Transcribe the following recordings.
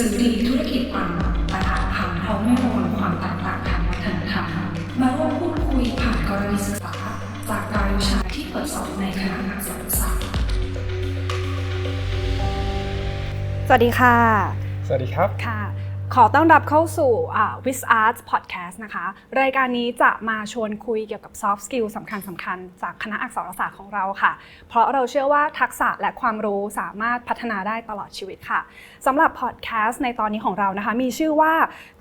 สื่อดีธุรกิจปังแต่อาจพังเพราะไม่ระวังความแตกต่างทางวัฒนธรรมมาร่วมพูดคุยผ่านกรณีศึกษา จากรายวิชาที่เปิดสอนในคณะอักษรศาสตร์สวัสดีค่ะ สวัสดีครับค่ะ ขอต้อนรับเข้าสู่ With Arts Podcast นะคะ รายการนี้จะมาชวนคุยเกี่ยวกับ soft skill สำคัญสำคัญๆจากคณะอักษรศาสตร์ของเราค่ะ เพราะเราเชื่อว่าทักษะและความรู้สามารถพัฒนาได้ตลอดชีวิตค่ะสำหรับ podcast ในตอนนี้ของเรานะคะ มีชื่อว่า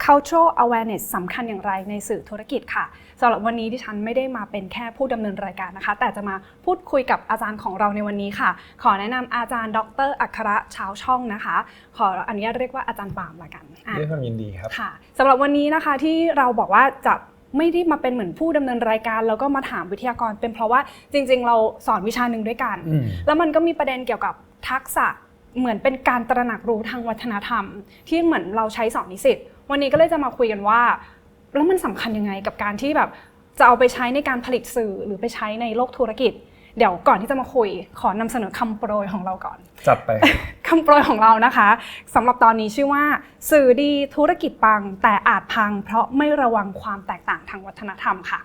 cultural awareness สำคัญอย่างไรในสื่อธุรกิจค่ะ สำหรับวันนี้ที่ฉันไม่ได้มาเป็นแค่ผู้ดำเนินรายการนะคะ แต่จะมาพูดคุยกับอาจารย์ของเราในวันนี้ค่ะ ขอแนะนำอาจารย์ ดร อัครชาวช่องนะคะ ขออนุญาตเรียกว่าอาจารย์ปามละกันอะด้วยความยินดีครับค่ะสำหรับวันนี้นะคะที่เราบอกว่าจะไม่ได้มาเป็นเหมือนผู้ดำเนินรายการ แล้วก็มาถามวิทยากรเป็นเพราะว่าจริง ๆ เราสอนวิชาหนึ่งด้วยกันอืมแล้วมันก็มีประเด็นเกี่ยวกับทักษะเหมือนเป็นการตระหนักรู้ทางวัฒนธรรม ที่เหมือนเราใช้สอนนิสิตวันนี้ก็เลยจะมาคุยกันว่า แล้วมันสำคัญยังไงกับการที่แบบจะเอาไปใช้ในการผลิตสื่อหรือไปใช้ในโลกธุรกิจ เดี๋ยวก่อนที่จะมาคุย ขอนำเสนอคำโปรยของเราก่อน จัดไปครับคำโปรยของเรานะคะสำหรับตอนนี้ชื่อว่า สื่อดีธุรกิจปัง แต่อาจพัง เพราะไม่ระวังความแตกต่างทางวัฒนธรรมค่ะ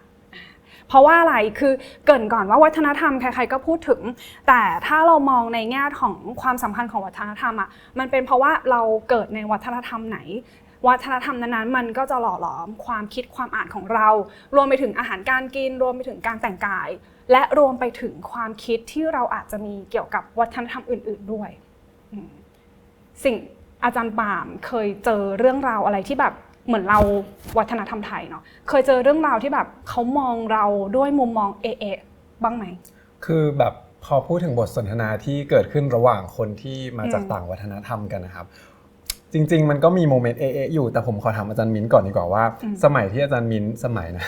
เพราะว่าอะไร คือเกรินก่อนว่าวัฒนธรรมใครๆก็พูดถึง แต่ถ้าเรามองในแง่ของความสำคัญของวัฒนธรรมอะ มันเป็นเพราะว่าเราเกิดในวัฒนธรรมไหน วัฒนธรรมนั้นๆมันก็จะหล่อหลอมความคิดความอ่านของเรา รวมไปถึงอาหารการกิน รวมไปถึงการแต่งกาย และรวมไปถึงความคิดที่เราอาจจะมีเกี่ยวกับวัฒนธรรมอื่น ๆด้วย สิ่งอาจารย์ปามเคยเจอเรื่องราวอะไรที่แบบเหมือนเราวัฒนธรรมไทยเนาะเคยเจอเรื่องราวที่แบบเขามองเราด้วยมุมมองเอะเอบ้างไหมคือแบบพอพูดถึงบทสนทนาที่เกิดขึ้นระหว่างคนที่มาจากต่างวัฒนธรรมกันนะครับ จริง ๆ มันก็มีโมเมนต์เอะๆอยู่แต่ผมขอถามอาจารย์มิ้นก่อนดีกว่าว่า สมัยที่อาจารย์มิ้นสมัยนะ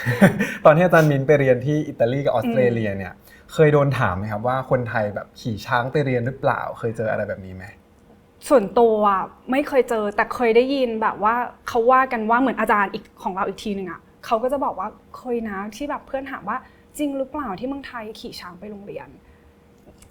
ตอนที่อาจารย์มิ้นไปเรียนที่อิตาลีกับออสเตรเลียเนี่ยเคยโดนถามไหมครับว่าคนไทยแบบขี่ช้างไปเรียนหรือเปล่า เคยเจออะไรแบบนี้ไหมส่วนตัวอะไม่เคยเจอแต่เคยได้ยินแบบว่าเขาว่ากันว่าเหมือนอาจารย์อีกของเราอีกทีหนึ่งอะเขาก็จะบอกว่าเคยนะที่แบบเพื่อนถามว่าจริงหรือเปล่าที่เมืองไทยขี่ช้างไปโรงเรียน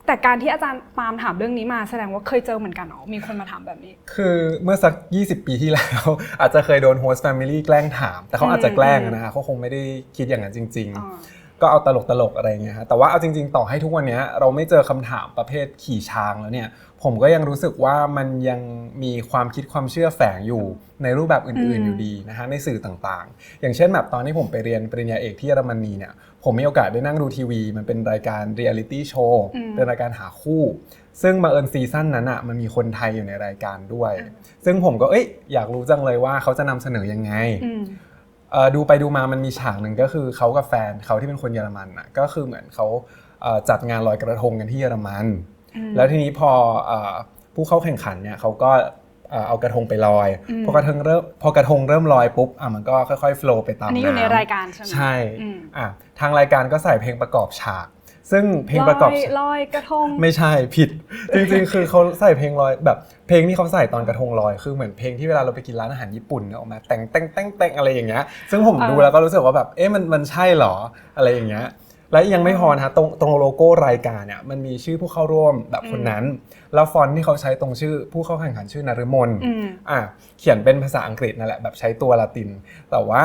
แต่การที่อาจารย์ปาล์มถามเรื่องนี้มาแสดงว่าเคยเจอเหมือนกันเนาะมีคนมาถามแบบนี้ คือเมื่อสัก 20 ปีที่แล้ว อาจจะเคยโดนโฮสต์แฟมิลี่แกล้งถาม แต่เขาอาจจะแกล้งนะฮะเขาคงไม่ได้คิดอย่างนั้นจริงๆอ่าก็เอาตลกตลกๆอะไรเงี้ยฮะแต่ว่าเอาจริง ๆ ต่อให้ทุกวันเนี้ยเราไม่เจอคำถามประเภทขี่ช้างแล้วเนี่ย ผมก็ยังรู้สึกว่ามันยังมีความคิดความเชื่อแฝงอยู่ในรูปแบบอื่นอืมๆอยู่ดีนะฮะในสื่อต่างๆ อย่างเช่นแบบตอนที่ผมไปเรียนปริญญาเอกที่เยอรมนีเนี่ยผมมีโอกาสได้นั่งดูทีวี มันเป็นรายการเรียลิตี้โชว์เป็นรายการหาคู่ ซึ่งมาเอิญซีซั่นนั้นอะมันมีคนไทยอยู่ในรายการด้วย ซึ่งผมก็เอ้ยอยากรู้จังเลยว่าเขาจะนำเสนอยังไงอืมเอ่อดูไปดูมามันมีฉากหนึ่งก็คือเขากับแฟนเขาที่เป็นคนเยอรมันอะก็คือเหมือนเขาเอ่อจัดงานลอยกระทงกันที่เยอรมันอืม แล้วทีนี้พอเอ่อผู้เข้าแข่งขันเนี่ยเขาก็เอ่อเอากระทงไปลอยอืมพอกระทงเริ่มพอกระทงเริ่มลอยปุ๊บอะมันก็ค่อยๆโฟล์ไปตามอันนี้อยู่ในำรายการใช่ไหมใช่อืมอะทางรายการก็ใส่เพลงประกอบฉาก ซึ่งเพลงประกอบลอยฉากลอยกระทงไม่ใช่ผิด จริงๆ คือเขาใส่เพลงลอยแบบเพลงที่เขาใส่ตอนกระทงลอยคือเหมือนเพลงที่เวลาเราไปกินร้านอาหารญี่ปุ่นเนี่ยออกมาแต่งแต่งแต่งแต่งอะไรอย่างเงี้ยซึ่งผมเออดูแล้วก็รู้สึกว่าแบบเอ๊ะมันมันใช่เหรออะไรอย่างเงี้ย และยังไม่พอนะฮะตรงตรงโลโก้รายการเนี่ยมันมีชื่อผู้เข้าร่วมแบบคนนั้น แล้วฟอนต์ที่เขาใช้ตรงชื่อผู้เข้าแข่งขันชื่อนฤมลอืมอะเขียนเป็นภาษาอังกฤษนั่นแหละแบบใช้ตัวละติน แต่ว่า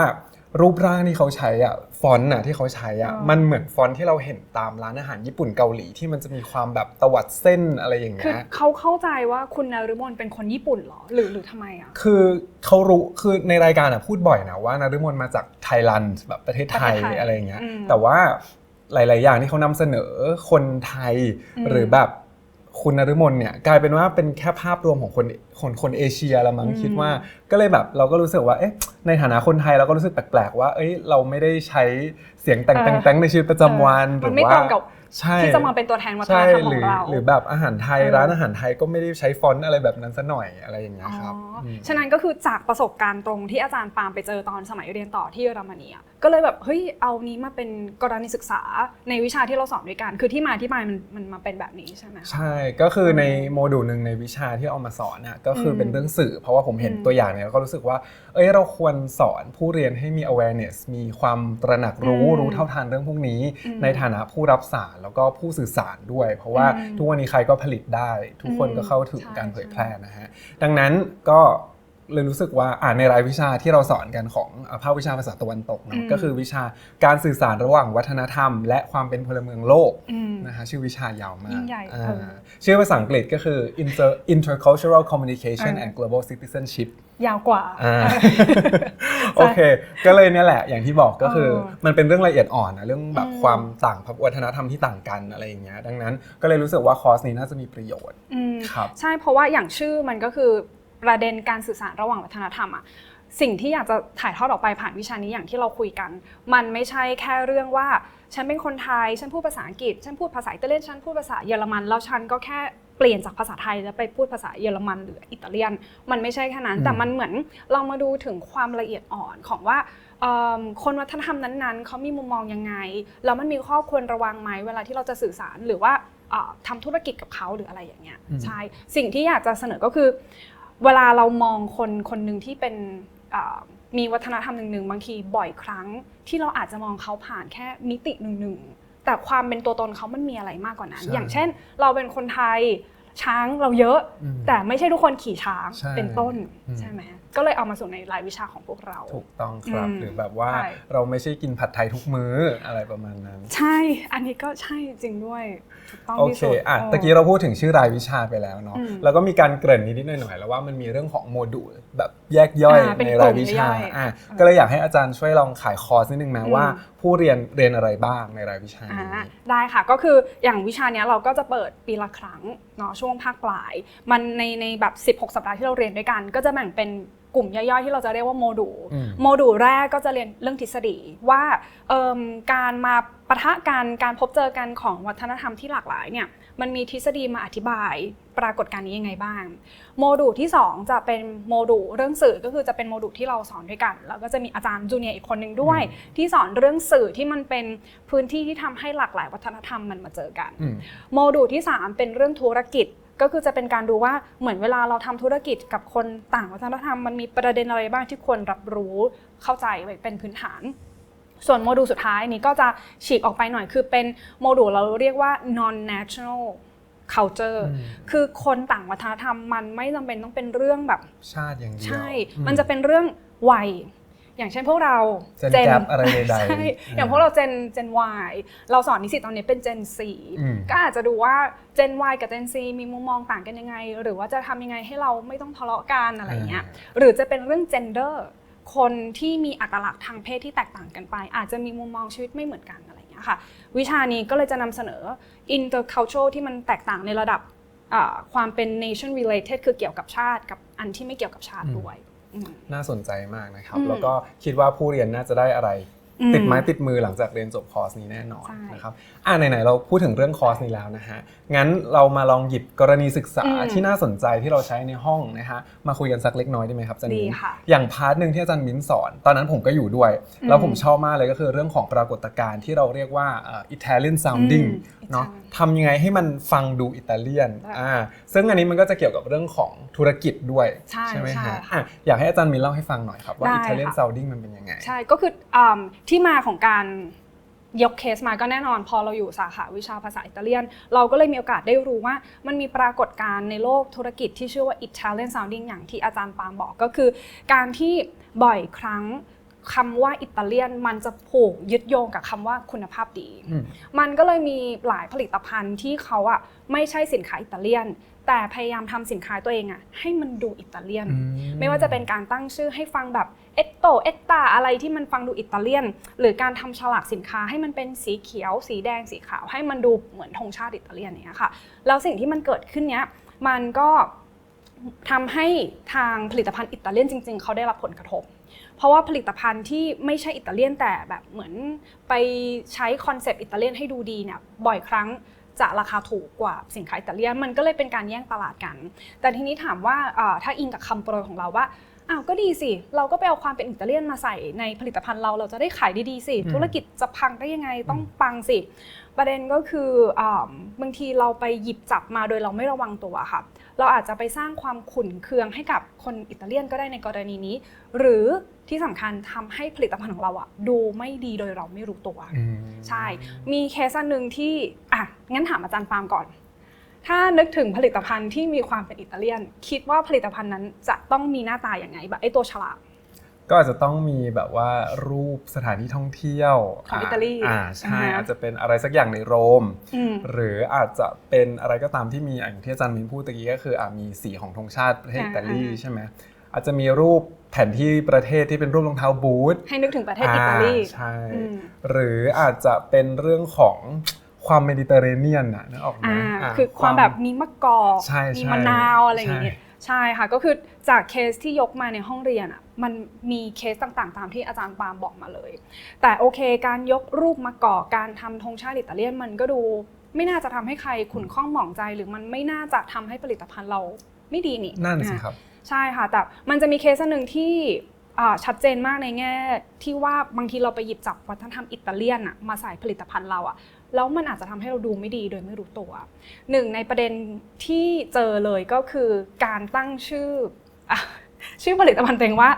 รูปร่างที่เขาใช้อะฟอนต์อะที่เขาใช้อะอ๋อมันเหมือนฟอนต์ที่เราเห็นตามร้านอาหารญี่ปุ่นเกาหลีที่มันจะมีความแบบตวัดเส้นอะไรอย่างคือเงี้ยเขาเข้าใจว่าคุณนฤมลเป็นคนญี่ปุ่นเหรอหรือหรือทำไมอะคือเขารู้คือในรายการอะพูดบ่อยนะว่านฤมลมาจากไทยแลนด์แบบประเทศไทยประเทศไทยอะไรอย่างเงี้ยอืมแต่ว่า หลาย ๆ อย่างที่เขานำเสนอคนไทยอืมหรือแบบคุณนฤมลเนี่ยกลายเป็นว่าเป็นแค่ภาพรวมของคนคนคนเอเชียละมั้งอืมคิดว่า ก็เลยแบบเราก็รู้สึกว่าเอ๊ะในฐานะคนไทยเราก็รู้สึกแปลกๆว่า เอ้ยเราไม่ได้ใช้เสียงแต่งแต่งแต่งในชีวิตประจำวันหมัรืนอไม่ว่าตรงกับใช่ ที่จะมาเป็นตัวแทนวัฒนใช่ธรรมขหอรืงอเราหรือแบบอาหารไทยเออร้านอาหารไทยก็ไม่ได้ใช้ฟอนต์อะไรแบบนั้นซะหน่อยอะไรอย่างเงี้ยครับอ๋ออมฉะนั้นก็คือจากประสบการณ์ตรงที่อาจารย์ปาล์มไปเจอตอนสมัยเรียนต่อที่เยอรมนีอะก็เลยแบบเฮ้ยเอานี้มาเป็นกรณีศึกษาในวิชาที่เราสอนด้วยกัน คือที่มาที่ไปมันมันมาเป็นแบบนี้ใช่ไหมคะใช่ก็คือในอืมโมดูลหนึ่งในวิชาที่เอามาสอนน่ะก็คืออมเป็นเรื่องสื่อ เพราะว่าผมเห็นอืมตัวอย่างเนี่ยแล้วก็รู้สึกว่า เอ้ยเราควรสอนผู้เรียนให้มี awareness มีความตระหนักรู้อืมรู้เท่าทันเรื่องพวกนี้อืมในฐานะผู้รับสารแล้วก็ผู้สื่อสารด้วย เพราะว่าอืมทุกวันนี้ใครก็ผลิตได้ ทุกคนอืมก็เข้าถึงใช่การเผยใช่แพร่นะฮะดังนั้นก็ เลยรู้สึกว่าอ่าในรายวิชาที่เราสอนกันของอ่าภาควิชาภาษาตะวันตกอืเนาะมก็คือวิชาการสื่อสารระหว่างวัฒนธรรม และความเป็นพลเมืองโลกอืมนะคะชื่อวิชายาวมากยิ่งใหญ่อ่าเออชื่อภาษาอังกฤษก็คือ Inter intercultural communication เออ and global citizenship ยาวกว่าอ่าโอเค ก็เลยเนี่ยแหละ อย่างที่บอกก็คือเออมันเป็นเรื่องละเอียดอ่อนนะเรื่องแบบอืมความต่างวัฒนธรรมที่ต่างกันอะไรอย่างเงี้ยดังนั้นก็เลยรู้สึกว่าคอร์สนี้น่าจะมีประโยชน์อืมครับใช่เพราะว่าอย่างชื่อมันก็คือ ประเด็นการสื่อสารระหว่างวัฒนธรรมอะสิ่งที่อยากจะถ่ายทอดออกไปผ่านวิชานี้อย่างที่เราคุยกัน มันไม่ใช่แค่เรื่องว่า ฉันเป็นคนไทย ฉันพูดภาษาอังกฤษ ฉันพูดภาษาอิตาเลียน ฉันพูดภาษาเยอรมัน แล้วฉันก็แค่เปลี่ยนจากภาษาไทยแล้วไปพูดภาษาเยอรมันหรืออิตาเลียน มันไม่ใช่แค่นั้นอืมแต่มันเหมือนเรามาดูถึงความละเอียดอ่อนของว่าเอิ่มคนวัฒนธรรมนั้นๆ เขามีมุมมองยังไง แล้วมันมีข้อควรระวังไหมเวลาที่เราจะสื่อสารหรือว่าเอ่อทำธุรกิจกับเขาหรืออะไรอย่างเงี้ยอืมใช่ สิ่งที่อยากจะเสนอก็คือ เวลาเรามองคนคนหนึ่งที่เป็นอ่ามีวัฒนธรรมหนึ่งๆบางทีบ่อยครั้ง ที่เราอาจจะมองเขาผ่านแค่มิติหนึ่งๆแต่ความเป็นตัวตนเขามันมีอะไรมากกว่านั้นใช่อย่างเช่น เราเป็นคนไทยช้างเราเยอะอืมแต่ไม่ใช่ทุกคนขี่ช้างใช่เป็นต้นอืมใช่ไหม ก็เลยเอามาสู่ในรายวิชาของพวกเรา ถูกต้องครับอืมหรือแบบว่าใช่เราไม่ใช่กินผัดไทยทุกมื้ออะไรประมาณนั้น ใช่ อันนี้ก็ใช่จริงด้วยถูกต้องโอที่เคสุดอะเตะกี้เราพูดถึงชื่อรายวิชาไปแล้วเนาะอืมแล้วก็มีการเกริ่นนิดๆหน่อยๆแล้วว่ามันมีเรื่องของโมดูลแบบแยกย่อยอ่าเป็นในรายวิชากลุ่มย่อยๆอะเออก็เลยอยากให้อาจารย์ช่วยลองขายคอร์สนิดนึงนะอืมว่า ผู้เรียนเรียนอะไรบ้างในรายวิชาอ่านี้ได้ค่ะก็คืออย่างวิชาเนี้ยเราก็จะเปิดปีละครั้งเนาะช่วงภาคปลาย มันในในแบบ 16 สัปดาห์ที่เราเรียนด้วยกัน ก็จะแบ่งเป็น กลุ่มย่อยๆ ที่เราจะเรียกว่าโมดูลอืม โมดูลแรกก็จะเรียนเรื่องทฤษฎีว่าเอิ่มการมาปะทะกันการพบเจอกันของวัฒนธรรมที่หลากหลายเนี่ยมันมีทฤษฎีมาอธิบายปรากฏการณ์นี้ยังไงบ้าง โมดูลที่ 2 จะเป็นโมดูลเรื่องสื่อก็คือจะเป็นโมดูลที่เราสอนด้วยกัน แล้วก็จะมีอาจารย์จูเนียร์อีกคนหนึ่งด้วย ที่สอนเรื่องสื่อที่มันเป็นพื้นที่ที่ทำให้หลากหลายวัฒนธรรมมันมาเจอกัน อืม โมดูลที่ 3 เป็นเรื่องธุรกิจ ก็คือจะเป็นการดูว่าเหมือนเวลาเราทำธุรกิจกับคนต่างวัฒนธรรมมันมีประเด็นอะไรบ้างที่ควรรับรู้เข้าใจไว้เป็นพื้นฐาน ส่วนโมดูลสุดท้ายนี้ก็จะฉีกออกไปหน่อย คือเป็นโมดูลเราเรียกว่า non national culture อืมคือคนต่างวัฒนธรรมมันไม่จำเป็นต้องเป็นเรื่องแบบชาติอย่างเดียวใช่อืมันจะเป็นเรื่องวัย อย่างเช่นพวกเรา Gen Gap อะไรใดๆใช่อย่างอ่าพวกเราเจนเจน Y เราสอนนิสิตตอนนี้เป็นเจน C อืมก็อาจจะดูว่าเจน Y กับเจน C มีมุมมองต่างกันยังไง หรือว่าจะทำยังไงให้เราไม่ต้องทะเลาะกันอะไรเงี้ยหรือจะเป็นเรื่อง gender คนที่มีอัตลักษณ์ทางเพศที่แตกต่างกันไป อาจจะมีมุมมองชีวิตไม่เหมือนกันอะไรเงี้ยค่ะวิชานี้ก็เลยจะนำเสนอ intercultural ที่มันแตกต่างในระดับอ่าความเป็น nation related คือเกี่ยวกับชาติกับอันที่ไม่เกี่ยวกับชาติด้วยอืม น่าสนใจมากนะครับอืมแล้วก็คิดว่าผู้เรียนน่าจะได้อะไรอืม ติดไม้ติดมือหลังจากเรียนจบคอร์สนี้แน่นอนใช่นะครับอ่าไหนๆเราพูดถึงเรื่องคอร์สนี้แล้วนะฮะงั้นเรามาลองหยิบกรณีศึกษาอืมที่น่าสนใจที่เราใช้ในห้องนะฮะมาคุยกันสักเล็กน้อยได้ไหมครับอาจารย์ดีมิ้นค่ะอย่างพาร์ทหนึ่งที่อาจารย์มิ้นสอน ตอนนั้นผมก็อยู่ด้วยอืมแล้วผมชอบมากเลยก็คือเรื่องของปรากฏการณ์ที่เราเรียกว่าเอ่อ Italian sounding อืมเนาะ Italian ทำยังไงให้มันฟังดูอิตาเลียนได้อ่าซึ่งอันนี้มันก็จะเกี่ยวกับเรื่องของธุรกิจด้วยใช่ไหมใช่ฮะค่ะอะอยากให้อาจารย์มิ้นเล่าให้ฟังหน่อยครับว่าได้ Italian ค่ะ sounding มันเป็นยังไงใช่ก็คืออ่าที่มาของการยกเคสมาก็แน่นอน พอเราอยู่สาขาวิชาภาษาอิตาเลียน เราก็เลยมีโอกาสได้รู้ว่า มันมีปรากฏการณ์ในโลกธุรกิจที่ชื่อว่า Italian sounding อย่างที่อาจารย์ปางบอกก็คือ การที่บ่อยครั้งคำว่าอิตาเลียนมันจะผูกยึดโยงกับคำว่าคุณภาพดีอืมมันก็เลยมีหลายผลิตภัณฑ์ที่เขาอะไม่ใช่สินค้าอิตาเลียน แต่พยายามทำสินค้าตัวเองอะให้มันดูอิตาเลียนอืไม่ว่าจะเป็นการตั้งชื่อให้ฟังแบบ เอตโตเอตตาอะไรที่มันฟังดูอิตาเลียน หรือการทำฉลากสินค้าให้มันเป็นสีเขียว สีแดงสีขาว ให้มันดูเหมือนธงชาติอิตาเลียนเนี้ยค่ะแล้วสิ่งที่มันเกิดขึ้นเนี้ยมันก็ทำให้ทางผลิตภัณฑ์อิตาเลียนจริง ๆ เขาได้รับผลกระทบ เพราะว่าผลิตภัณฑ์ที่ไม่ใช่อิตาเลียนแต่แบบเหมือนไปใช้คอนเซปต์อิตาเลียนให้ดูดีเนี่ยบ่อยครั้งจะราคาถูกกว่าสินค้าอิตาเลียนมันก็เลยเป็นการแย่งตลาดกัน แต่ทีนี้ถามว่าถ้าอิงกับคำโปรยของเราว่า อ้าวก็ดีสิ เราก็ไปเอาความเป็นอิตาเลียนมาใส่ในผลิตภัณฑ์เราเราจะได้ขายดีๆสิอืมธุรกิจจะพังได้ยังไงต้องปังสิ ประเด็นก็คืออาบางทีเราไปหยิบจับมาโดยเราไม่ระวังตัวค่ะ เราอาจจะไปสร้างความขุ่นเคืองให้กับคนอิตาเลียนก็ได้ในกรณีนี้ หรือที่สำคัญทำให้ผลิตภัณฑ์ของเราอะดูไม่ดีโดยเราไม่รู้ตัวอืมใช่ มีเคสอันหนึ่งที่อะงั้นถามอาจารย์ปาล์มก่อน ถ้านึกถึงผลิตภัณฑ์ที่มีความเป็นอิตาเลียน คิดว่าผลิตภัณฑ์นั้นจะต้องมีหน้าตาอย่างไงแบบไอ้ตัวฉลากก็อาจจะต้องมีแบบว่ารูปสถานที่ท่องเที่ยวของอิตาลีอ่าใช่อ่าฮะอาจจะเป็นอะไรสักอย่างในโรมอืมหรืออาจจะเป็นอะไรก็ตามที่มีอย่างที่อาจารย์มินพูดตะกี้ก็คืออ่ามีสีของธงชาติประเทศอิตาลีอ่าใช่ไหมอาจจะมีรูปแผนที่ประเทศที่เป็นรูปรองเท้าบูทให้นึกถึงประเทศอิตาลีใช่อืมหรืออาจจะเป็นเรื่องของ ความเมดิเตอร์เรเนียนน่ะนึกออกไหมอ่าอ่าคือความแบบมีมะกอกใช่มีใช่มะนาวอะไรอย่างใช่เงี้ยใช่ค่ะก็คือจากเคสที่ยกมาในห้องเรียนอะมันมีเคสต่างๆ ตามที่อาจารย์ปาล์มบอกมาเลย แต่โอเค การยกรูปมะกอกการทำธงชาติอิตาเลียนมันก็ดูไม่น่าจะทำให้ใครขุนข้องหมองใจ หรือมันไม่น่าจะทำให้ผลิตภัณฑ์เราไม่ดีนี่นั่นสิอะครับ ใช่ค่ะ แต่มันจะมีเคสอันหนึ่งที่อ่าชัดเจนมากในแง่ที่ว่าบางทีเราไปหยิบจับวัฒนธรรมอิตาเลียนอะมาใส่ผลิตภัณฑ์เราอะ แล้วมันอาจจะทำให้เราดูไม่ดีโดยไม่รู้ตัวหนึ่งในประเด็นที่เจอเลยก็คือการตั้งชื่ออะชื่อผลิตภัณฑ์ตัวเองว่า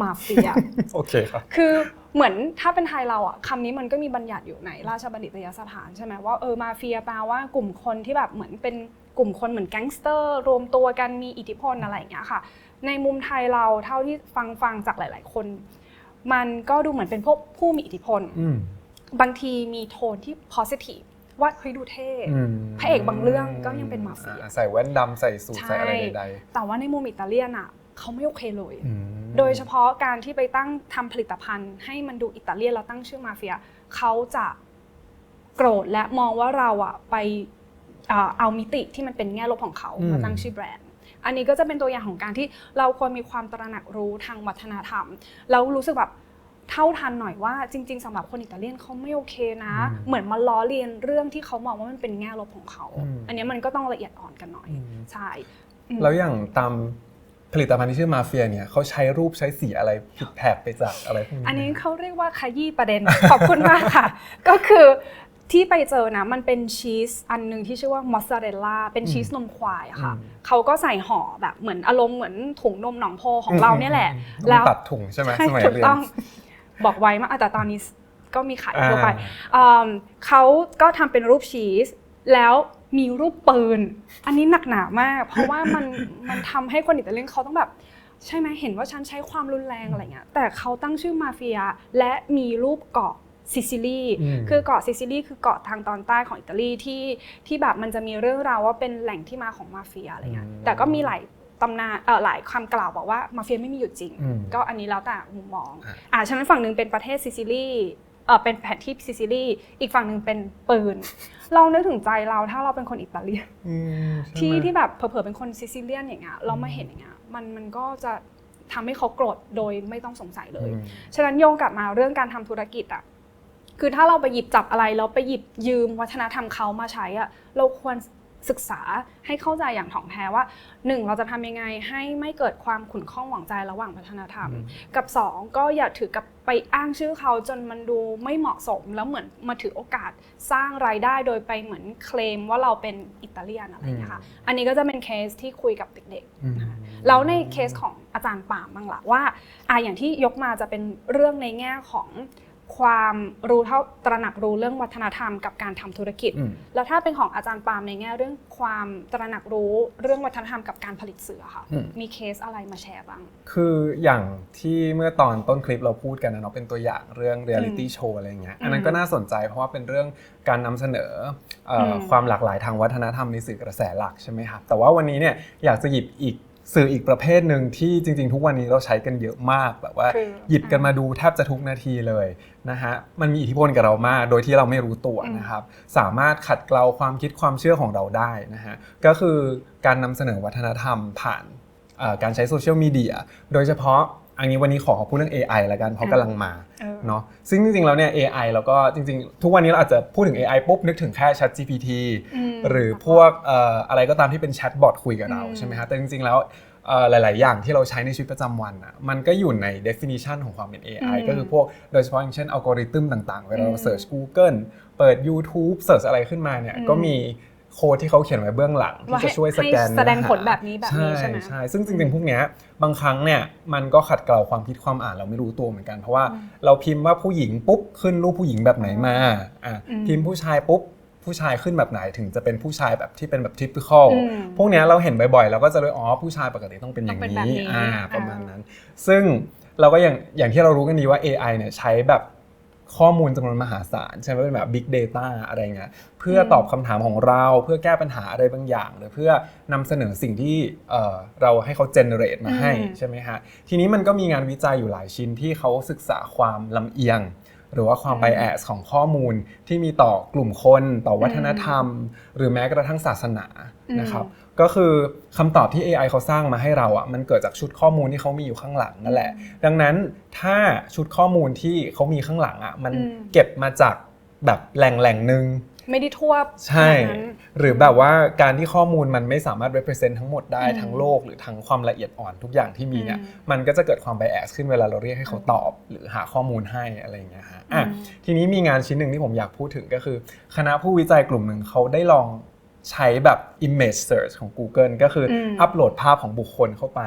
มาเฟียโอเคครับคือเหมือนถ้าเป็นไทยเราอะคำนี้มันก็มีบัญญัติอยู่ในราชบัณฑิตยสถานใช่ไหมว่าเออมาเฟียแปลว่ากลุ่มคนที่แบบเหมือนเป็นกลุ่มคนเหมือนแก๊งสเตอร์ รวมตัวกันมีอิทธิพลอะไรอย่างเงี้ยค่ะ ในมุมไทยเราเท่าที่ฟังฟังจากหลาย ๆ คน มันก็ดูเหมือนเป็นพวกผู้มีอิทธิพลอืม บางทีมีโทนที่ positive ว่าเฮ้ยดูเท่อืมพระเอกบางเรื่องก็ยังเป็นมาเฟียอ่ใส่แว่นดำใส่สูทใส่อะไรใดแต่ว่าในมุมอิตาเลียนอะเขาไม่โอเคเลยๆอืมโดยเฉพาะการที่ไปตั้งทำผลิตภัณฑ์ให้มันดูอิตาเลียนแล้วตั้งชื่อมาเฟียเขาจะโกรธและมองว่าเราอะไปเอ่อเอามิติที่มันเป็นแง่ลบของเขามาตั้งชื่อแบรนด์ อันนี้ก็จะเป็นตัวอย่างของการที่เราควรมีความตระหนักรู้ทางวัฒนธรรมแล้วรู้สึกแบบ เท่าทันหน่อยว่าจริง ๆสำหรับคนอิตาเลียนเขาไม่โอเคนะ เหมือนมาล้อเลียนเรื่องที่เขามองว่ามันเป็นแง่ลบของเขา อันนี้มันก็ต้องละเอียดอ่อนกันหน่อยอืมใช่อืมแล้วอย่างตามผลิตภัณฑ์ที่ชื่อมาเฟียเนี่ยเขาใช้รูปใช้สีอะไรผิดแผกไปจากอะไรพวกนี้อันนี้เขาเรียกว่าขยี้ประเด็นขอบคุณมากค่ะ ก็คือที่ไปเจอนะมันเป็นชีสอันหนึงที่ชื่อว่ามอสซาเรลล่าเป็นชีสนมควายอะค่ะอืมเขาก็ใส่ห่อแบบเหมือนอารมณ์เหมือนถุงนมหนองโพของเราเนี่ยแหละ แล้วตัดถุงใช่ไหมใช่สมัยถูกเรียนต้อง บอกไว้มากแต่ตอนนี้ก็มีขายอ่าทั่วไปอืมเขาก็ทำเป็นรูปชีสแล้วมีรูปปืน อันนี้หนักหนามาก เพราะว่ามันมันทำให้คนอิตาเลียนเขาต้องแบบใช่ไหมเห็นว่าฉันใช้ความรุนแรงอะไรเงี้ยแต่เขาตั้งชื่อมาเฟียและมีรูปเกาะซิซิลีอืมคือเกาะซิซิลีคือเกาะทางตอนใต้ของอิตาลีที่ที่แบบมันจะมีเรื่องราวว่าเป็นแหล่งที่มาของมาเฟียอะไรเงี้ยอืมแต่ก็มีหลาย ตำนานเออหลายคำกล่าวบอกว่ามาเฟียไม่มีอยู่จริงอืมก็อันนี้แล้วแต่มุมมองอะอ่าฉะนั้นฝั่งหนึ่งเป็นประเทศซิซิลีเออเป็นแผนที่ซิซิลีอีกฝั่งหนึ่งเป็นปืน เรานึกถึงใจเราถ้าเราเป็นคนอิตาเลียนอืมใช่ที่ไหมที่แบบเผลอๆเป็นคนซิซิเลียนอย่างเงี้ยเรามาเห็นอย่างเงี้ยมันมันก็จะทำให้เขาโกรธโดยไม่ต้องสงสัยเลยอืมฉะนั้นโยงกลับมาเรื่องการทำธุรกิจอะ คือถ้าเราไปหยิบจับอะไรแล้วไปหยิบยืมวัฒนธรรมเขามาใช้อะ เราควร ศึกษาให้เข้าใจอย่างถ่องแท้ว่าหนึ่งเราจะทำยังไงให้ไม่เกิดความขุ่นข้องหวังใจระหว่างวัฒนธรรมอืมกับสองก็อย่าถือกับไปอ้างชื่อเขาจนมันดูไม่เหมาะสม แล้วเหมือนมาถือโอกาสสร้างรายได้โดยไปเหมือนเคลมว่าเราเป็นอิตาเลียนอะไรอย่างเงี้ยค่ะอันนี้ก็จะเป็นเคสที่คุยกับเด็กอืมๆแล้วในเคสของอาจารย์ปามบ้างละว่าอะอย่างที่ยกมาจะเป็นเรื่องในแง่ของ ความรู้เท่าตระหนักรู้เรื่องวัฒนธรรมกับการทำธุรกิจอืมแล้วถ้าเป็นของอาจารย์ปามในแง่เรื่องความตระหนักรู้เรื่องวัฒนธรรมกับการผลิตเสือค่ะอืมมีเคสอะไรมาแชร์บ้าง คืออย่างที่เมื่อตอนต้นคลิปเราพูดกันนะเนาะเป็นตัวอย่างเรื่องเรียลิตี้โชว์อะไรเงี้ย อันนั้นก็น่าสนใจเพราะว่าเป็นเรื่องการนำเสนอเอ่ออมความหลากหลายทางวัฒนธรรมในสื่อกระแสหลักใช่ไหมครับ แต่ว่าวันนี้เนี่ยอยากจะหยิบอีกสื่ออีกประเภทหนึ่งที่จริง ๆ ทุกวันนี้เราใช้กันเยอะมากแบบว่าคือหยิบกันมาดูแทบจะทุกนาทีเลย นะฮะมันมีอิทธิพลกับเรามาก โดยที่เราไม่รู้ตัวอืมนะครับ สามารถขัดเกลาความคิดความเชื่อของเราได้นะฮะก็คือการนำเสนอวัฒนธรรมผ่านเอ่อการใช้โซเชียลมีเดียโดยเฉพาะอันนี้วันนี้ขอพูดเรื่อง AI ละกันเพราะอะกำลังมาเออเนาะซึ่งจริงๆแล้วเนี่ย AI แล้วก็จริงๆ ทุกวันนี้เราอาจจะพูดถึง AI ปุ๊บนึกถึงแค่ Chat GPT มหรือพวกเอ่ออะไรก็ตามที่เป็นแชทบอทคุยกับเราอืมใช่ไหมฮะแต่จริงๆแล้วเอ่อ หลาย ๆ อย่างที่เราใช้ในชีวิตประจำวันอะมันก็อยู่ใน definition ของความเป็น AI อืมก็คือพวกโดยเฉพาะอย่างเช่นอัลกอริทึมต่าง ๆ เวลาอืเรามเสิร์ช Google เปิด YouTube เสิร์ชอะไรขึ้นมาเนี่ยอืม ก็มีโค้ดที่เขาเขียนไว้เบื้องหลังที่ว่าจะช่วยสแกนให้แสดงเนื้อหา ผลแบบนี้แบบนี้ใช่ไหม ใช่ ซึ่งจริงๆ พวกเนี้ยบางครั้งเนี่ยมันก็ขัดเกลาความคิดความอ่านเราไม่รู้ตัวเหมือนกัน เพราะว่าอืมเราพิมพ์ว่าผู้หญิงปุ๊บขึ้นรูปผู้หญิงแบบไหนมาอะอืมพิมพ์ผู้ชายปุ๊บ ผู้ชายขึ้นแบบไหนถึงจะเป็นผู้ชายแบบที่เป็นแบบ typical อืม พวกเนี้ยเราเห็นบ่อยๆ เราก็จะรู้อ๋อผู้ชายปกติต้องเป็นอย่างต้องเป็นแบบนี้นี้อ่าอ่า ประมาณนั้น ซึ่งเราก็อย่างอย่างที่เรารู้กันดีว่า AI เนี่ยใช้แบบข้อมูลจำนวนมหาศาลใช่ไหมเป็นแบบ big data อะไรเงี้ยเพื่อตอบคำถามของเราเพื่อแก้ปัญหาอะไรบางอย่าง หรือเพื่อนำเสนอสิ่งที่เอ่อเราให้เขา generate มาให้อืม ใช่ไหมฮะ ทีนี้มันก็มีงานวิจัยอยู่หลายชิ้นที่เขาศึกษาความลำเอียง หรือว่าความ bias ของข้อมูลที่มีต่อกลุ่มคนต่อวัฒนธรรม หรือแม้กระทั่งศาสนานะครับก็คือคำตอบที่ AI เขาสร้างมาให้เราอะมันเกิดจากชุดข้อมูลที่เขามีอยู่ข้างหลังนั่นแหละ ดังนั้นถ้าชุดข้อมูลที่เขามีข้างหลังอะมันอืมเก็บมาจากแบบแหล่งแหล่งหนึ่ง ไม่ได้ทั่วใช่ ขนาดนั้น หรือแบบว่าการที่ข้อมูลมันไม่สามารถ represent ทั้งหมดได้อืมทั้งโลกหรือทั้งความละเอียดอ่อนทุกอย่างที่มีเนี่ยอืมมันก็จะเกิดความ bias ขึ้นเวลาเราเรียกให้เขาตอบ หรือหาข้อมูลให้อะไรอย่างเงี้ยฮะอะอืม ทีนี้มีงานชิ้นหนึ่งที่ผมอยากพูดถึงก็คือ คณะผู้วิจัยกลุ่มหนึ่งเขาได้ลองใช้แบบ image search ของ Google ก็คืออม อัปโหลดภาพของบุคคลเข้าไป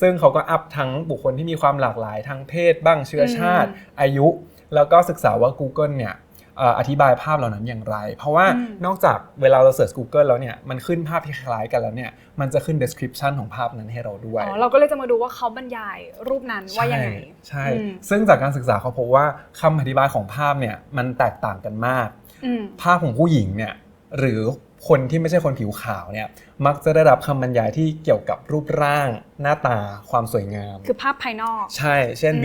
ซึ่งเขาก็อัพทั้งบุคคลที่มีความหลากหลายทางเพศบ้างเชื้อชาติ อายุ แล้วก็ศึกษาว่า Google เนี่ยเอ่ออธิบายภาพเหล่านั้นอย่างไร เพราะว่าอืมนอกจากเวลาเราเสิร์ช Google แล้วเนี่ยมันขึ้นภาพที่คล้ายกันแล้วเนี่ยมันจะขึ้น description ของภาพนั้นให้เราด้วยอ๋อเราก็เลยจะมาดูว่าเขาบรรยายรูปนั้นว่ายังไงใช่อืมซึ่งจากการศึกษาเขาพบว่าคำอธิบายของภาพเนี่ยมันแตกต่างกันมากอืมภาพของผู้หญิงเนี่ยหรือคนที่ไม่ใช่คนผิวขาวเนี่ยมักจะได้รับคำบรรยายที่เกี่ยวกับรูปร่าง หน้าตาความสวยงาม คือภาพภายนอก ใช่ เช่นอื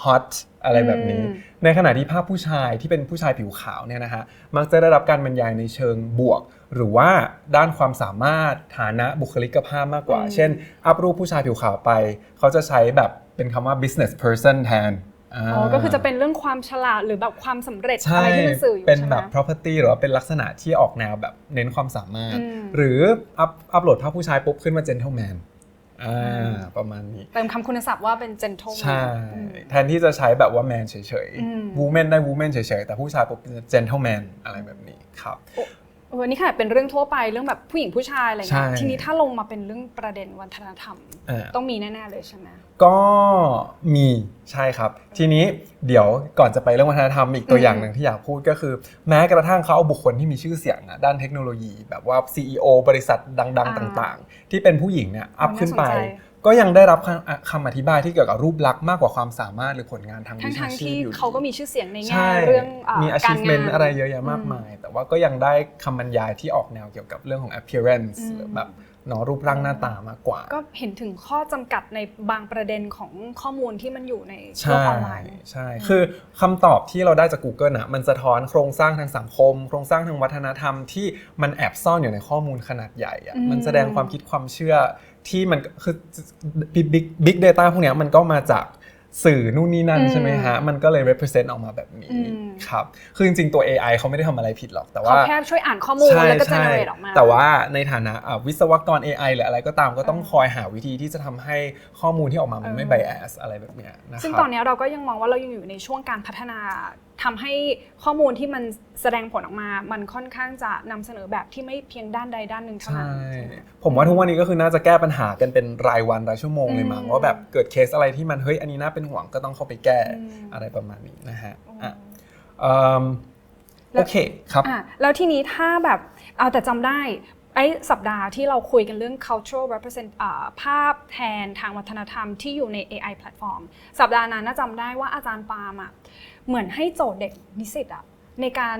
ม beautiful hot อะไรแบบนี้อืมในขณะที่ภาพผู้ชายที่เป็นผู้ชายผิวขาวเนี่ยนะฮะมักจะได้รับการบรรยายในเชิงบวก หรือว่าด้านความสามารถฐานะบุคลิกภาพมากกว่าอืมเช่น อัพรูปผู้ชายผิวขาวไป เขาจะใช้แบบเป็นคำว่า business person แทนอ่าอ๋อ ก็คือจะเป็นเรื่องความฉลาดหรือแบบความสำเร็จใช่อะไรที่มันสื่ออยู่เป็นใช่ไหแบมบ property หรือว่าเป็นลักษณะที่ออกแนวแบบเน้นความสามารถอืมหรืออัพอัพโหลดภาพผู้ชายปุ๊บขึ้นมา gentleman อ่าอืมประมาณนี้เติมคำคุณศัพท์ว่าเป็น gentleman ใช่อืมแทนที่จะใช้แบบว่าแมนเฉยอืมๆ woman ได้ woman เฉยๆ แต่ผู้ชายปุ๊บเป็น gentleman อะไรแบบนี้ครับ เออนี่ขนาดเป็นเรื่องทั่วไปเรื่องแบบผู้หญิงผู้ชายอะไรเงี้ยใช่ทีนี้ถ้าลงมาเป็นเรื่องประเด็นวัฒนธรรมอ่าต้องมีแน่ๆเลยใช่ไหมก็มีใช่ครับ ทีนี้เดี๋ยวก่อนจะไปเรื่องวัฒนธรรมอีกตัวอืมอย่างหนึ่งที่อยากพูดก็คือ แม้กระทั่งเขาเอาบุคคลที่มีชื่อเสียงอะด้านเทคโนโลยี แบบว่า CEO บริษัทดัง ๆ ต่าง ๆ ที่เป็นผู้หญิงเนี่ยอัพขึ้นไปน่าสนใจ ก็ยังได้รับคำอะคำอธิบายที่เกี่ยวกับรูปลักษณ์มากกว่าความสามารถหรือผลงานทางทั้วิงชาทั้งชีที่พอยู่ดีเขาก็มีชื่อเสียงในแง่ใช่เรื่องเอ่อมี การ achievement งานอะไรเยอะแยะมากมาย แต่ว่าก็ยังได้คำบรรยายที่ออกแนวเกี่ยวกับเรื่องของ appearance อืม หรือแบบเนาะรูปร่างหน้าตามากกว่า ก็เห็นถึงข้อจำกัดในบางประเด็นของข้อมูลที่มันอยู่ในโลใช่กออนไลน์ ใช่ คือคำตอบที่เราได้จาก Google อะมันสะท้อนโครงสร้างทางสังคม โครงสร้างทางวัฒนธรรมที่มันแอบซ่อนอยู่ในข้อมูลขนาดใหญ่อะอืม มันแสดงความคิดความเชื่อ ที่มันคือ big big data พวกเนี้ยมันก็มาจากสื่อนู่นนี่นั่นอืมใช่ไหมฮะ มันก็เลย represent ออกมาแบบนี้อืมครับ คือจริงๆ ตัว AI เขาไม่ได้ทำอะไรผิดหรอก แต่ว่าเขาแค่ช่วยอ่านข้อมูลแล้วก็ generate ออกมา แต่ว่าในฐานะอะวิศวกร AI หรืออะไรก็ตามก็ต้องเออคอยหาวิธีที่จะทำให้ข้อมูลที่ออกมามันไม่เออ bias อะไรแบบเนี้ยนะครับซึ่งตอนนี้เราก็ยังมองว่าเรายังอยู่ในช่วงการพัฒนา ทำให้ข้อมูลที่มันแสดงผลออกมา มันค่อนข้างจะนำเสนอแบบที่ไม่เพียงด้านใดด้านหนึ่งเท่าใช่นั้นใช่ไหมผมว่าทุกวันนี้ก็คือน่าจะแก้ปัญหากันเป็นรายวันรายชั่วโมงเลยมั้งอืมว่าแบบเกิดเคสอะไรที่มันเฮ้ยอันนี้น่าเป็นห่วงก็ต้องเข้าไปแก้อืมอะไรประมาณนี้นะฮะอืมอะเอิ่มแล้วโอเคครับอะแล้วทีนี้ถ้าแบบเอาแต่จำได้ไอ้สัปดาห์ที่เราคุยกันเรื่อง cultural represent อ่าภาพแทนทางวัฒนธรรมที่อยู่ใน AI platform สัปดาห์นั้นน่าจำได้ว่าอาจารย์ปาล์มอะ เหมือนให้โจทย์เด็กนิสิตอะในการ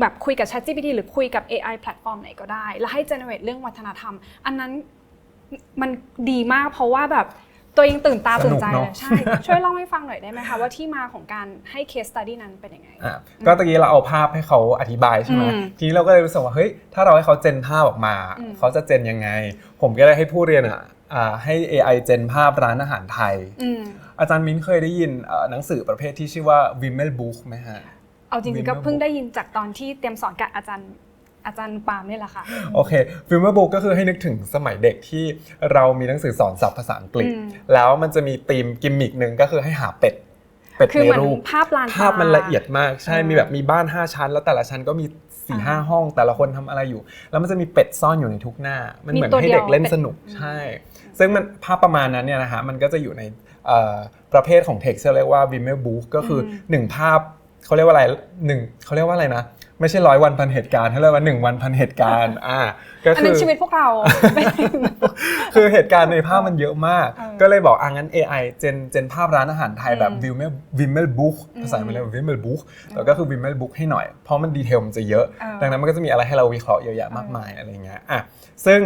แบบคุยกับ ChatGPT หรือคุยกับ AI platform ไหนก็ได้ แล้วให้ generate เรื่องวัฒนธรรม อันนั้นมันดีมากเพราะว่าแบบตัวเองตื่นตาสนุกตื่นใจเลเนยอะใช่ ช่วยเล่าให้ฟังหน่อยได้ไหมคะว่าที่มาของการให้ case study นั้นเป็นยังไงอะก็ตะกี้เราเอาภาพให้เขาอธิบายใช่ไหมอืมทีนี้เราก็เลยรู้สึกว่าเฮ้ยถ้าเราให้เขาเจนภาพออกมาอืมเขาจะเจนยังไง ผมก็เลยให้ผู้เรียนอะอ่าให้ AI เจนภาพร้านอาหารไทย อืมอาจารย์มิ้นเคยได้ยินเอ่อหนังสือประเภทที่ชื่อว่า Vimmel Book ไหมฮะ เอาจริงๆ Wilmer ก็เพิ่ง Book ได้ยินจากตอนที่เตรียมสอนกับอาจารย์อาจารย์ปาล์มนี่แหละค่ะ โอเคฟิลเมอร์บุ๊กก็คือให้นึกถึงสมัยเด็กที่เรามีหนังสือสอนศัพท์ภาษาอังกฤษอืมแล้วมันจะมีธีมกิมมิกหนึ่งก็คือให้หาเป็ดเป็ดคือในเหมือนรูปภาพลานภาพมันละเอียดมากใช่เออมีแบบมีบ้าน 5 ชั้น แล้วแต่ละชั้นก็มี4ี่ห้าอ่าห้องแต่ละคนทำอะไรอยู่ แล้วมันจะมีเป็ดซ่อนอยู่ในทุกหน้า มันเหมือนมีตัวให้เดียวเด็กเล่นเป็ดสนุกอืมใช่ ซึ่งมันภาพประมาณนั้นเนี่ยนะฮะมันก็จะอยู่ในเอ่อ ประเภทของเท็กซ์เรียกว่า Vimeo Book ก็คืออมหนึ่งภาพเขาเรียกว่าอะไรหนึ่งเขาเรียกว่าอะไรนะไม่ใช่ร้อยวันพันเหตุการณ์เขาเรียกว่าหนึ่งวันพันเหตุการณ์อ่าก็อันคืนั้อนชีวิตพวกเรา คือเหตุการณ์ในภาพมันเยอะมากเออก็เลยบอกอะงั้น AI เจนเจนภาพร้านอาหารไทยแบบอืมวิมเมลวิมเมลบุ๊กอืมภาษาอังกฤษเรียกวิมเมลบุ๊กแล้วก็คือวิมเมลบุ๊กให้หน่อย เพราะมันดีเทลมันจะเยอะเออดังนั้นมันก็จะมีอะไรให้เราวิเคราะห์เยอะแยะมากมายอะไรเงี้ยอะซึ่ง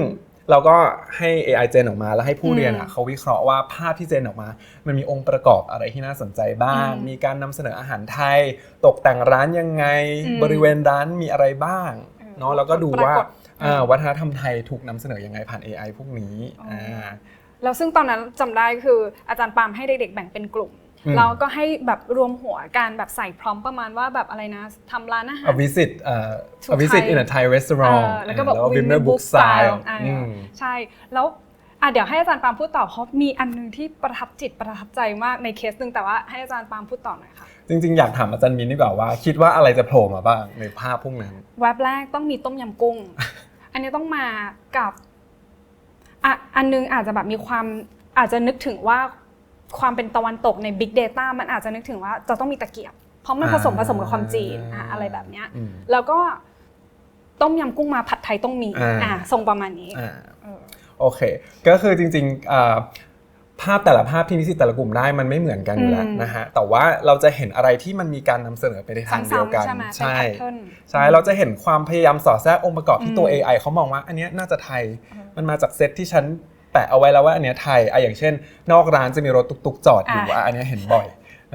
เราก็ให้ AI เจนออกมาแล้วให้ผู้เรียนอะเขาวิเคราะห์ว่าภาพที่เจนออกมา มันมีองค์ประกอบอะไรที่น่าสนใจบ้างอืมมีการนำเสนออาหารไทย ตกแต่งร้านยังไงอืมบริเวณร้านมีอะไรบ้างเออเนาะแล้วก็ดูว่าปรากฏอ่าวัฒนธรรมไทยถูกนำเสนอยังไงผ่าน AI พวกนี้อ๋ออ่อ่าแล้วซึ่งตอนนั้นจำได้คืออาจารย์ปาล์มให้เด็กๆแบ่งเป็นกลุ่ม อืมแล้วก็ให้แบบรวมหัวการแบบใส่พร้อมประมาณว่าแบบอะไรนะทำร้านอาหาร a visit เอ่อ To a visit Thai in a Thai restaurant เออแล้วก็แบบอ่า Winner Winner Book Book Style Style อ่าอืมใช่ แล้วอะเดี๋ยวให้อาจารย์ปาล์มพูดต่อเพราะมีอันหนึงที่ประทับจิตประทับใจมากในเคสหนึ่งแต่ว่าให้อาจารย์ปาล์มพูดต่อหน่อยค่ะจริงๆอยากถามอาจารย์มินดีกว่าว่า คิดว่าอะไรจะโผล่มาบ้างในภาพพวกนั้นแวบแรกต้องมีต้มยำกุ้ง อันนี้ต้องมากับอะอันนึงอาจจะแบบมีความอาจจะนึกถึงว่า ความเป็นตะวันตกใน Big Data มันอาจจะนึกถึงว่าจะต้องมีตะเกียบ เพราะมันผสมผสมกับความจีนอะอะไรแบบเนี้ยอืมแล้วก็ต้มยำกุ้งมาผัดไทยต้องมีอ่าอะทรงประมาณนี้อ่าเออโอเค ก็คือจริงๆอ่าภาพแต่ละภาพที่นิสิตแต่ละกลุ่มได้มันไม่เหมือนกันอยู่แล้วอืมนะฮะแต่ว่าเราจะเห็นอะไรที่มันมีการนำเสนอไปในทางเดียวซ้ำกัๆนใช่ไหมเป็นใช่แพทเทิร์นใช่เราจะเห็นความพยายามสอดแทรกองค์ประกอบที่ตัวอืม AI เขามองว่า อันเนี้ยน่าจะไทยอืมมันมาจากเซตที่ฉันแปะเอาไว้แล้วว่าอันเนี้ยไทยอะอย่างเช่น นอกร้านจะมีรถตุกๆจอดอยู่อะอะอันเนี้ยเห็นบ่อย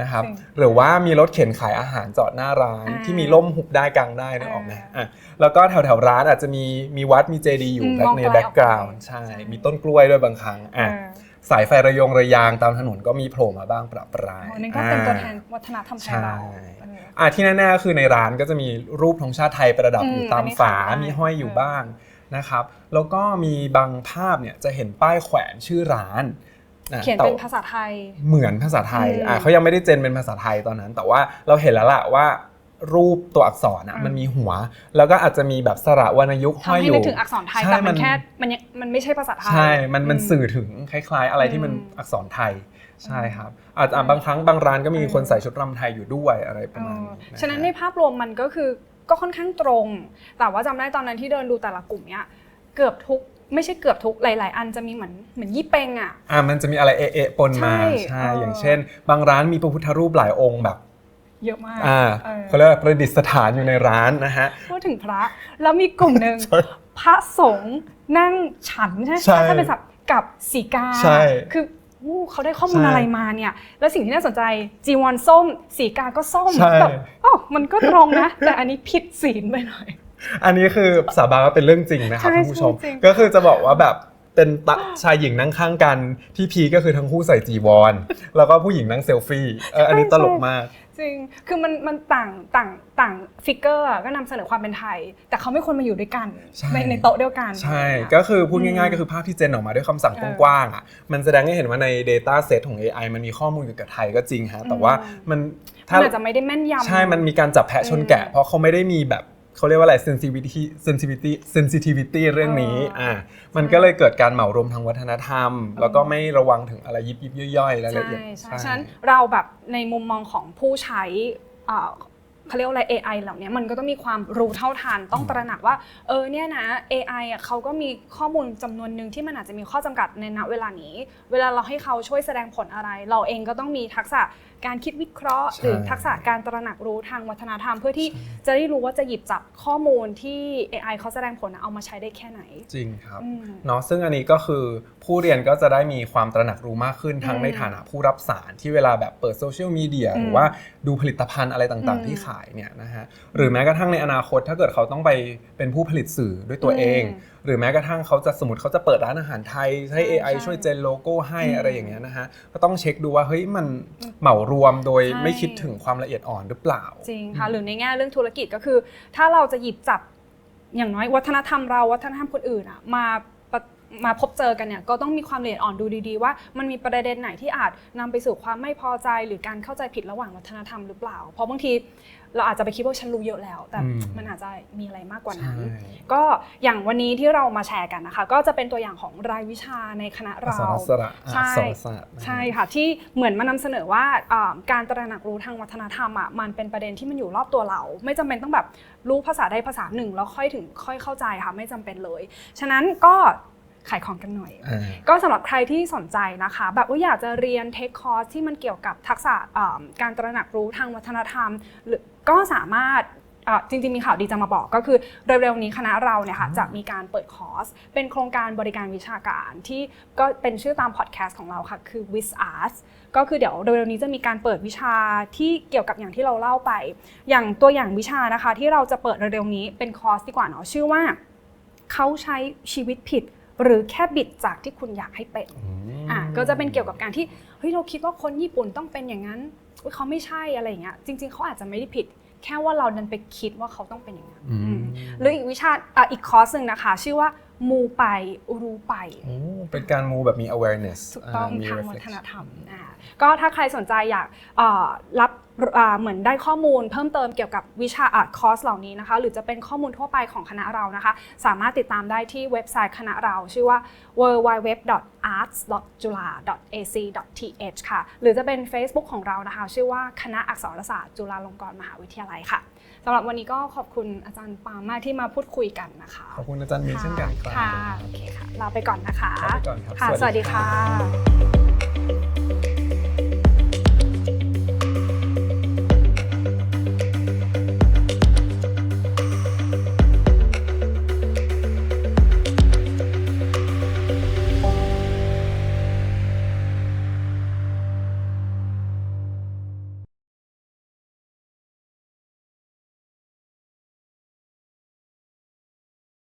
นะครับจริงหรือว่ามีรถเข็นขายอาหารจอดหน้าร้านอ่าที่มีล่มหุบได้กลางได้นึกออกไหมอ่าอะแล้วก็แถวๆร้านอาจจะมีมีวัดมีเจดีย์อยู่อืมแบ็คมองในไกลแบ็กกราวออกด์ไปใช่ใช่ มีต้นกล้วยด้วยบางครั้งอะเออสายไฟระยงระยางตามถนนก็มีโผล่มาบ้างประปรายโอ้นั่นก็เป็นตัวแทนอ่าวัฒนธรรมไทยใช่เราเอออะที่แน่ๆก็คือในร้านก็จะมีรูปธงชาติไทยประดับอืมอยู่ตาอัมนนี้ฝาขายได้มีห้อยอยู่เออบ้าง นะครับแล้วก็มีบางภาพเนี่ยจะเห็นป้ายแขวนชื่อร้านนะเขียนแต่เป็นภาษาไทย เหมือนภาษาไทยอืมอะเขายังไม่ได้เจนเป็นภาษาไทยตอนนั้น แต่ว่าเราเห็นแล้วล่ะว่ารูปตัวอักษรอะอืมมันมีหัว แล้วก็อาจจะมีแบบสระวรรณยุกต์ทำห้อยให้อยู่นึกถึงอักษรไทยใช่แต่มัมันนแค่มันยังมันไม่ใช่ภาษาไทยใช่ มันมันอืสื่อถึงคล้ายๆ อะไรที่มันอืมอักษรไทยใช่ครับอาจจะบางครั้งบางร้านก็มีอืมคนใส่ชุดรำไทยอยู่ด้วยอะไรประมาณนี้เออฮฉะนั้นในภาพรวมมันก็คือ ก็ค่อนข้างตรง แต่ว่าจำได้ตอนนั้นที่เดินดูแต่ละกลุ่มเนี้ยเกือบทุกไม่ใช่เกือบทุกหลาย ๆ อันจะมีเหมือนเหมือนยี่เปงอะอ่ามันจะมีอะไรเอะเอะปนมาใช่ใช่เออออย่างเช่น บางร้านมีพระพุทธรูปหลายองค์แบบเยอะมากอ่าเออเขาเรียกว่าประดิษฐานอยู่ในร้านนะฮะพูดถึงพระแล้วมีกลุ่มหนึ่งใช่พระสงฆ์นั่งฉันใช่ไหมใช่ถ้าเป็นศัพท์กับสีกาใช่คืออู้ เขาได้ข้อมูลใช่อะไรมาเนี่ย แล้วสิ่งที่น่าสนใจจีวรส้ม สีกาก็ส้มใช่แบบอ๋อมันก็ตรงนะ แต่อันนี้ผิดศีลไปหน่อย อันนี้คือสาบานว่าเป็นเรื่องจริงนะครับใช่ท่านผู้ชมจริงก็คือจะบอกว่าแบบเป็นตะชายหญิงนั่งข้างกันที่พีคก็คือทั้งคู่ใส่จีวรแล้วก็ผู้หญิงนั่งเซลฟี่เอออันนี้ตลกมาก จริง คือมันมันต่างต่างต่างฟิกเกอร์ก็นำเสนอความเป็นไทย แต่เขาไม่ควรมาอยู่ด้วยกันใช่ในในโต๊ะเดียวกัน ใช่อะไรอย่างเงี้ยก็คือพูดอืง่ายมๆก็คือภาพที่เจนออกมาด้วยคำสั่งเออกว้างๆอะ มันแสดงให้เห็นว่าใน Data Set ของ AI มันมีข้อมูลเกี่ยวกับไทยก็จริงฮะ แต่ว่าอืมมันมันอาจจะไม่ได้แม่นยำ ใช่ มันมีการจับแพะชนแกะอืมเพราะเขาไม่ได้มีแบบ เขาเรียกว่าอะไร sensitivity sensitivity sensitivity เรื่องนี้เอออ่อ่ามันก็เลยเกิดการเหมารวมทางวัฒนธรรม แล้วก็ไม่ระวังถึงอะไรยิบยิบย่อยๆรายละใช่เอียดใช่ฉะนั้นเราแบบในมุมมองของผู้ใช้ เอ่อเขาเรียกว่าอะไร AI เหล่านี้มันก็ต้องมีความรู้เท่าทันต้องตระหนักว่าเออเนี่ยนะ AI อะเขาก็มีข้อมูลจำนวนหนึ่งที่มันอาจจะมีข้อจำกัดในณเวลานี้ เวลาเราให้เขาช่วยแสดงผลอะไร เราเองก็ต้องมีทักษะการคิดวิเคราะห์ใช่หรือทักษะการตระหนักรู้ทางวัฒนธรรม เพื่อที่จะได้รู้ว่าจะหยิบจับข้อมูลที่ AI เขาแสดงผลน่ะเอามาใช้ได้แค่ไหน จริงครับอืมเนาะซึ่งอันนี้ก็คือ ผู้เรียนก็จะได้มีความตระหนักรู้มากขึ้นทั้งอืมในฐานะผู้รับสารที่เวลาแบบเปิดโซเชียลมีเดียอืมหรือว่าดูผลิตภัณฑ์อะไรต่างอืมๆที่ขายเนี่ยนะฮะหรือแม้กระทั่งในอนาคตถ้าเกิดเขาต้องไปเป็นผู้ผลิตสื่อด้วยตัวเองอืมหรือแม้กระทั่งเขาจะสมมติเขาจะเปิดร้านอาหารไทยให้ใช่ AI ใช่ช่วยเจนโลโก้ให้อืมอะไรอย่างเงี้ยนะฮะก็ต้องเช็คดูว่าเฮ้ยมันเหมารวมโดยใช่ไม่คิดถึงความละเอียดอ่อนหรือเปล่าจริงค่ะหรือในแง่เรื่องธุรกิจก็คือ ถ้าเราจะหยิบจับอย่างน้อยวัฒนธรรมเราวัฒนธรรมคนอื่นอะมาปะ มาพบเจอกันเนี่ยก็ต้องมีความละเอียดอ่อนดูดีๆ ว่ามันมีประเด็นไหนที่อาจนำไปสู่ความไม่พอใจหรือการเข้าใจผิดระหว่างวัฒนธรรมหรือเปล่า เพราะบางทีเราอาจจะไปคิดว่าฉันรู้เยอะแล้ว แต่อืมมันอาจจะมีอะไรมากกว่านั้นใช่ก็อย่างวันนี้ที่เรามาแชร์กันนะคะ ก็จะเป็นตัวอย่างของรายวิชาในคณะอัเรากษรศาสตร์ใช่อักษรศาสตร์นะใช่ค่ะที่เหมือนมานำเสนอว่าอ่าการตระหนักรู้ทางวัฒนธรรมอะมันเป็นประเด็นที่มันอยู่รอบตัวเรา ไม่จำเป็นต้องแบบรู้ภาษาใดภาษาหนึ่งแล้วค่อยถึงค่อยเข้าใจค่ะไม่จำเป็นเลย ฉะนั้นก็ ขายของกันหน่อยอ่าก็สำหรับใครที่สนใจนะคะ แบบว่าอยากจะเรียนเทคคอร์สที่มันเกี่ยวกับทักษะอ่าการตระหนักรู้ทางวัฒนธรรมหรือก็สามารถอ่าจริงๆมีข่าวดีจะมาบอกก็คือเร็วๆนี้คณะเราเนี่ยค่ะจะมีการเปิดคอร์ส เป็นโครงการบริการวิชาการที่ก็เป็นชื่อตามพอดแคสต์ของเราค่ะคือ With Us ก็คือเดี๋ยวเร็วๆนี้จะมีการเปิดวิชาที่เกี่ยวกับอย่างที่เราเล่าไป อย่างตัวอย่างวิชานะคะ ที่เราจะเปิดเร็วๆนี้เป็นคอร์สดีกว่าเนาะชื่อว่าเขาใช้ชีวิตผิด หรือแค่บิดจากที่คุณอยากให้เป็นอะก็จะเป็นเกี่ยวกับการที่เฮ้ยเราคิดว่าคนญี่ปุ่นต้องเป็นอย่างนั้นอุ๊ยเขาไม่ใช่อะไรอย่างเงี้ยจริง ๆเขาอาจจะไม่ได้ผิด แค่ว่าเราดันไปคิดว่าเขาต้องเป็นอย่างนั้นอืมอืมหรืออีกวิชาอะอีกคอร์สหนึ่งนะคะ ชื่อว่ามูไปรู้ไปโอ้เป็นการมูแบบมี awareness ถูกต้องามีทางวั reflection ฒนธรรมอ่า ก็ถ้าใครสนใจอยากเอ่อรับอ่าเหมือนได้ข้อมูลเพิ่มเติมเกี่ยวกับวิชาอะคอร์สเหล่านี้นะคะ หรือจะเป็นข้อมูลทั่วไปของคณะเรานะคะ สามารถติดตามได้ที่เว็บไซต์คณะเรา ชื่อว่า www.arts.jula.ac.th ค่ะ หรือจะเป็น Facebook ของเรานะคะ ชื่อว่าคณะอักษรศาสตร์จุฬาลงกรณ์มหาวิทยาลัยค่ะสำหรับวันนี้ก็ขอบคุณอาจารย์ปามมากที่มาพูดคุยกันนะคะ ขอบคุณอาจารย์มีเช่นกันครับค่ะโอเคค่ะลาไปก่อนนะคะลาไปก่อนครับค่ะสสวัวัสสดีดีครัค่ะบ